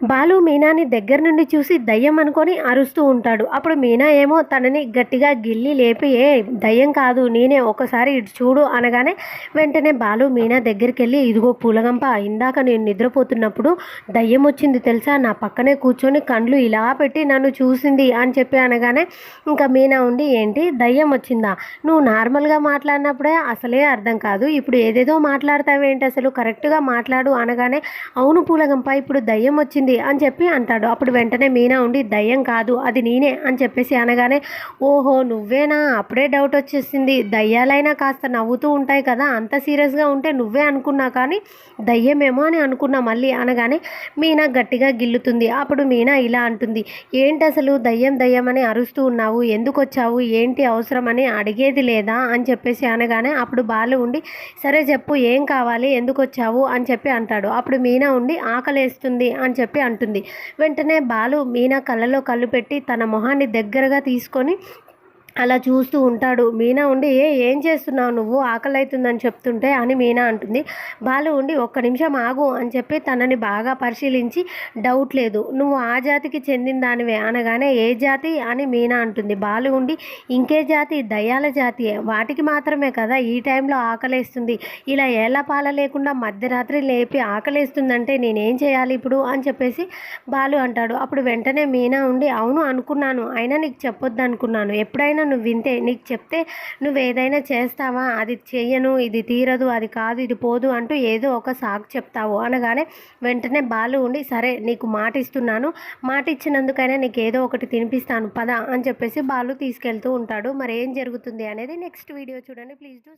బాలు మీనాని దగ్గర నుండి చూసి దయ్యం అనుకొని అరుస్తూ ఉంటాడు. అప్పుడు మీనా ఏమో తనని గట్టిగా గిల్లి లేపి ఏ దయ్యం కాదు నేనే ఒకసారి ఇటు చూడు అనగానే వెంటనే బాలు మీనా దగ్గరికి వెళ్ళి ఇదిగో పూలగంప ఇందాక నేను నిద్రపోతున్నప్పుడు దయ్యం వచ్చింది తెలుసా? నా పక్కనే కూర్చొని కండ్లు ఇలా పెట్టి నన్ను చూసింది అని చెప్పి అనగానే ఇంకా మీనా ఉండి ఏంటి దయ్యం వచ్చిందా? నువ్వు నార్మల్గా మాట్లాడినప్పుడే అసలే అర్థం కాదు. ఇప్పుడు ఏదేదో మాట్లాడతావేంటి అసలు? కరెక్ట్గా మాట్లాడు అనగానే అవును పూలగంప ఇప్పుడు దయ్యం వచ్చింది అని చెప్పి అంటాడు. అప్పుడు వెంటనే మీనా ఉండి దయ్యం కాదు అది నేనే అని చెప్పేసి అనగానే ఓహో నువ్వేనా? అప్పుడే డౌట్ వచ్చేసింది. దయ్యాలైనా కాస్త నవ్వుతూ ఉంటాయి కదా అంత సీరియస్గా ఉంటే నువ్వే అనుకున్నా కానీ దయ్యమేమో అని అనుకున్నా మళ్ళీ అనగానే మీనా గట్టిగా గిల్లుతుంది. అప్పుడు మీనా ఇలా అంటుంది ఏంటి అసలు దయ్యం దయ్యం అని అరుస్తూ ఉన్నావు? ఎందుకు వచ్చావు? ఏంటి అవసరం అని అడిగేది లేదా? అని చెప్పేసి అనగానే అప్పుడు బాలు ఉండి సరే చెప్పు ఏం కావాలి? ఎందుకు వచ్చావు? అని చెప్పి అంటాడు. అప్పుడు మీనా ఉండి ఆకలేస్తుంది అని చెప్పి అంటుంది. వెంటనే బాలు మీనా కళ్ళలో కళ్ళు పెట్టి తన మొహాన్ని దగ్గరగా తీసుకొని అలా చూస్తూ ఉంటాడు. మీనా ఉండి ఏ ఏం చేస్తున్నావు నువ్వు? ఆకలి అవుతుందని చెప్తుంటే అని మీనా అంటుంది. బాలు ఉండి ఒక్క నిమిషం ఆగు అని చెప్పి తనని బాగా పరిశీలించి డౌట్ లేదు. నువ్వు ఆ జాతికి చెందిన దానివే అనగానే ఏ జాతి? అని మీనా అంటుంది. బాలు ఉండి ఇంకే జాతి? దయ్యాల జాతి? వాటికి మాత్రమే కదా ఈ టైంలో ఆకలేస్తుంది. ఇలా ఏళ్ళ పాల లేకుండా మధ్యరాత్రి లేపి ఆకలేస్తుందంటే నేనేం చేయాలి ఇప్పుడు? అని చెప్పేసి బాలు అంటాడు. అప్పుడు వెంటనే మీనా ఉండి అవును అనుకున్నాను. అయినా నీకు చెప్పొద్దు అనుకున్నాను ఎప్పుడైనా నువ్వు వింతే నీకు చెప్తే నువ్వు ఏదైనా చేస్తావా? అది చెయ్యను ఇది తీరదు అది కాదు ఇది పోదు అంటూ ఏదో ఒక సాకు చెప్తావు. అనగానే వెంటనే బాలు ఉండి సరే నీకు మాట ఇస్తున్నాను మాట ఇచ్చినందుకైనా నీకు ఏదో ఒకటి తినిపిస్తాను పద అని చెప్పేసి బాలు తీసుకెళ్తూ ఉంటాడు. మరి ఏం జరుగుతుంది అనేది నెక్స్ట్ వీడియో చూడండి. Please do